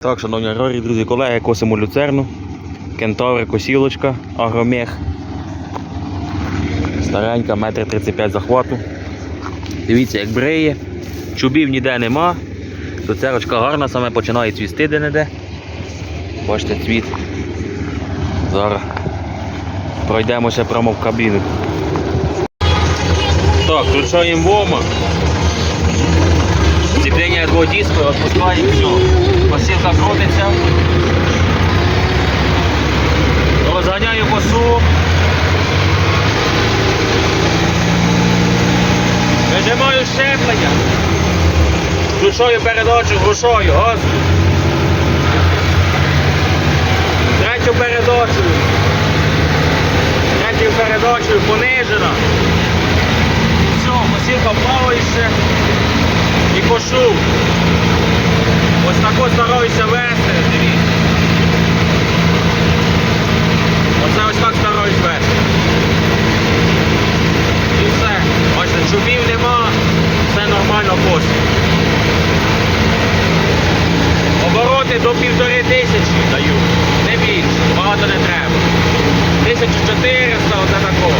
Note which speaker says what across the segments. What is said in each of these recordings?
Speaker 1: Так, шановні аграрії, друзі, колеги, косимо люцерну, кентаври, косілочка, агромех. Старенька, метр 35 захвату. Дивіться, як бриє. Чубів ніде нема. Люцерочка гарна, саме починає цвісти де-не-де. Бачите, цвіт. Зараз пройдемося прямо в кабіну. Так, включаємо вома. Зціплення двох дисків, відпускаємо все. Посилка крутиться. Розганяю косу. Вижимаю щеплення. Включаю передачу грушою, газу. Третю передачу. Третю передачу понижена. Все, посилка плаває ще і кошу. Ось тако стараюся вести, дивіться. Оце ось так стараюсь вести. І все. Бачите, чубів нема, все нормально. Обороти до півтори тисячі даю, не більше, багато не треба. 1400 оце такого.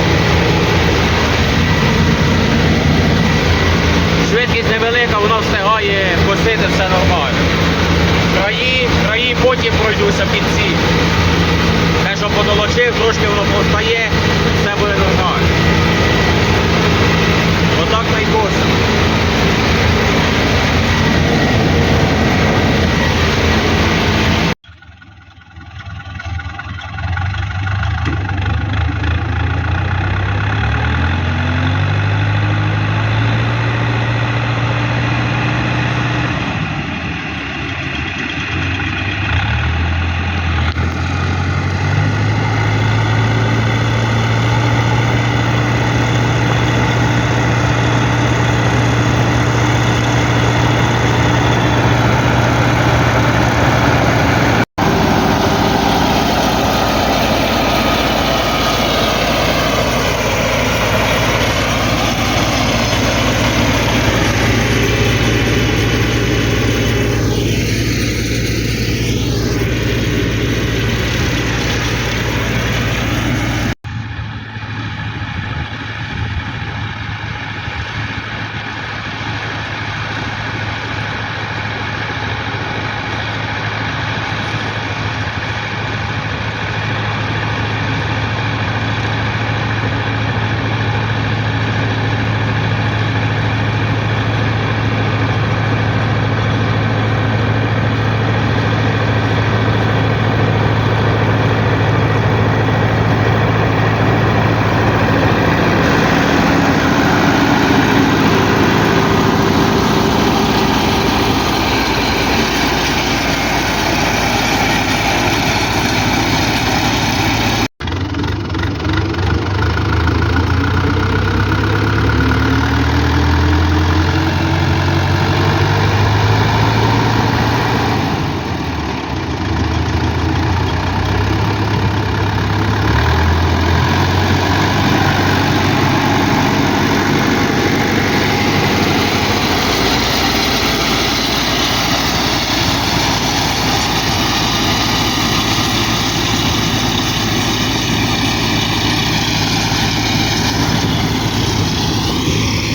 Speaker 1: Швидкість невелика, воно встигає косити все нормально. Краї, краї потім пройдуся під ці. Те, що подолочив, трошки воно повстає, все буде нормально. Отак та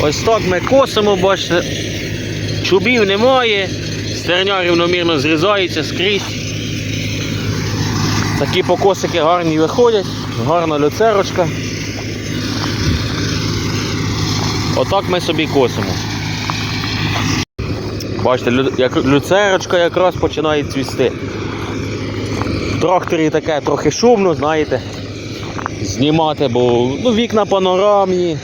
Speaker 1: Ось так ми косимо, бачите, чубів немає, стерня рівномірно зрізається скрізь. Такі покосики гарні виходять, гарна люцерочка. Отак ми собі косимо. Бачите, люцерочка якраз починає цвісти. В тракторі таке трохи шумно, знаєте, знімати, бо ну, вікна панорамні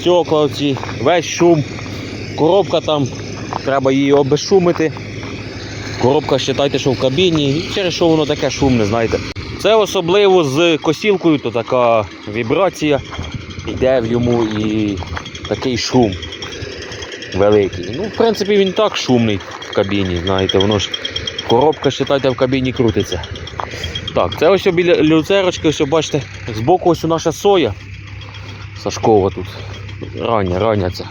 Speaker 1: стекла ці, весь шум. Коробка там, треба її обезшумити. Коробка вважайте, що в кабіні, і через що воно таке шумне, знаєте. Це особливо з косілкою, то така вібрація йде в йому і такий шум великий. Ну, в принципі, він так шумний в кабіні, знаєте, воно ж коробка, вважайте, в кабіні крутиться. Так, це ось біля люцерочки, ось бачите, збоку ось наша соя. Сашкова тут. Рання, рання це.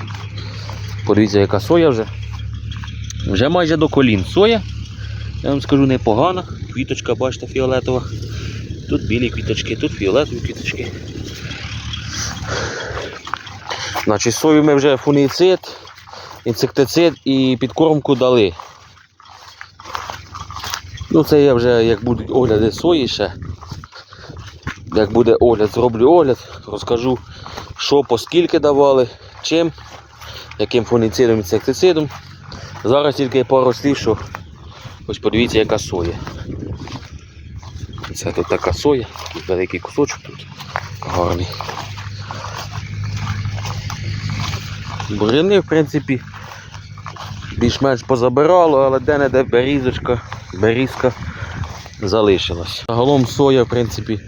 Speaker 1: Подивіться, яка соя вже. Вже майже до колін соя. Я вам скажу непогано. Квіточка, бачите, фіолетова. Тут білі квіточки, тут фіолетові квіточки. Значить, сою ми вже фунгіцид, інсектицид і підкормку дали. Ну, це я вже як будуть огляди сої ще. Як буде огляд, зроблю огляд, розкажу, що по скільки давали, чим, яким фунгіцидом, інсектицидом. Зараз тільки пару слів, що ось подивіться, яка соя. Це тут така соя, тут великий кусочок тут гарний. Буряни, в принципі, більш-менш позабирало, але де-не-де берізочка, берізка залишилась. Загалом соя, в принципі,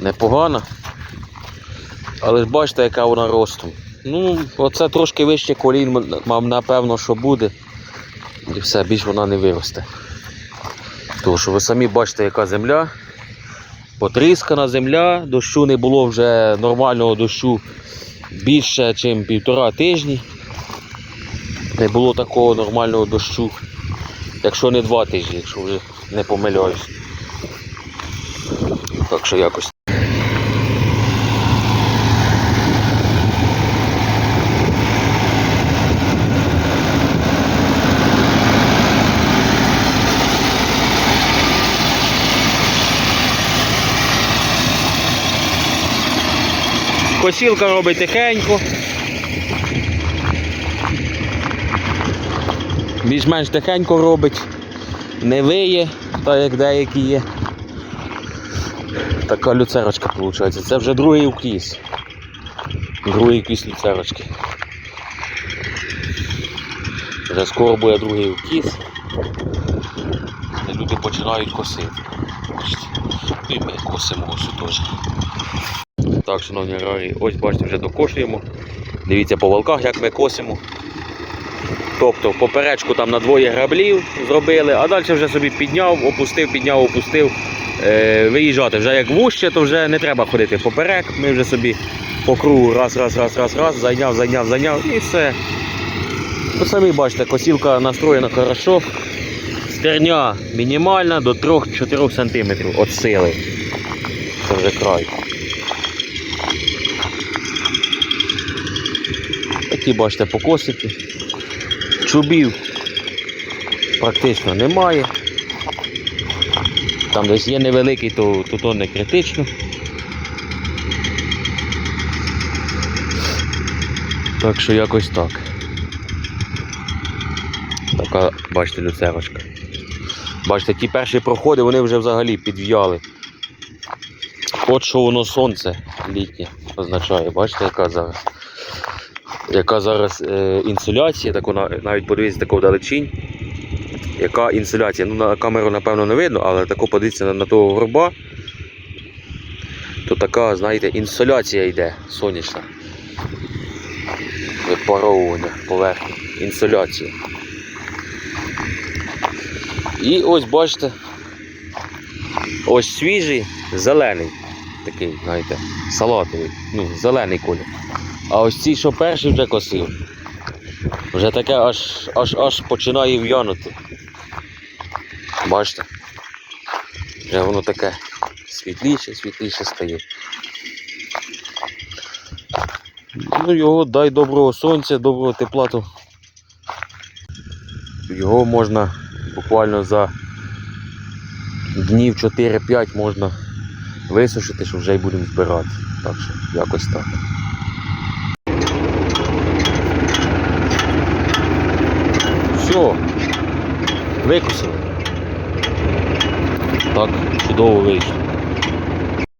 Speaker 1: непогана. Але ж бачите, яка вона ростом. Ну, оце трошки вище колін, напевно, що буде. І все, більш вона не виросте. Тому що ви самі бачите, яка земля. Потріскана земля, дощу не було вже нормального дощу більше, ніж півтора тижні. Не було такого нормального дощу. Якщо не два тижні, якщо вже не помиляюсь. Так що якось. Косілка робить тихенько. Більш-менш тихенько робить, не виє, так як деякі є. Така люцерочка виходить. Це вже другий укіс. Другий укіс люцерочки. Вже скоро буде другий укіс. Люди починають косити. І ми косимо ось теж. Так, шановні аграрії, ось бачите, вже докошуємо. Дивіться по волках, як ми косимо. Тобто поперечку там на двоє граблів зробили, а далі вже собі підняв, опустив, підняв, опустив. Е, виїжджати. Вже як вуще, то вже не треба ходити поперек. Ми вже собі по кругу раз, раз, раз, раз, раз, зайняв, зайняв, зайняв і все. Ви самі бачите, косілка настроєна хорошо. Стерня мінімальна до 3-4 см від сили. Це вже край. Такі бачите покосики. Чубів практично немає. Там десь є невеликий, то, то, то не критично. Так що якось так. Така, бачите, люцерочка. Бачите, ті перші проходи, вони вже взагалі підв'яли. От що воно сонце літнє означає. Бачите, яка зараз. Яка зараз е, інсуляція, так навіть подивіться таку вдалечінь. Яка інсуляція? Ну, на камеру, напевно, не видно, але тако подивіться на, на того горба, то така, знаєте, інсуляція йде сонячна. Випаровування поверхні. Інсуляція. І ось бачите, ось свіжий, зелений. Такий, знаєте, салатовий, ну, зелений колір. А ось ці, що перший вже косив, вже таке аж аж аж починає в'янути. Бачите? Вже воно таке світліше, світліше стає. Ну його дай доброго сонця, доброго тепла, то його можна буквально за днів 4-5 можна висушити, що вже й будемо збирати. Так що якось так. Все, викусили. Так, чудово вийшло.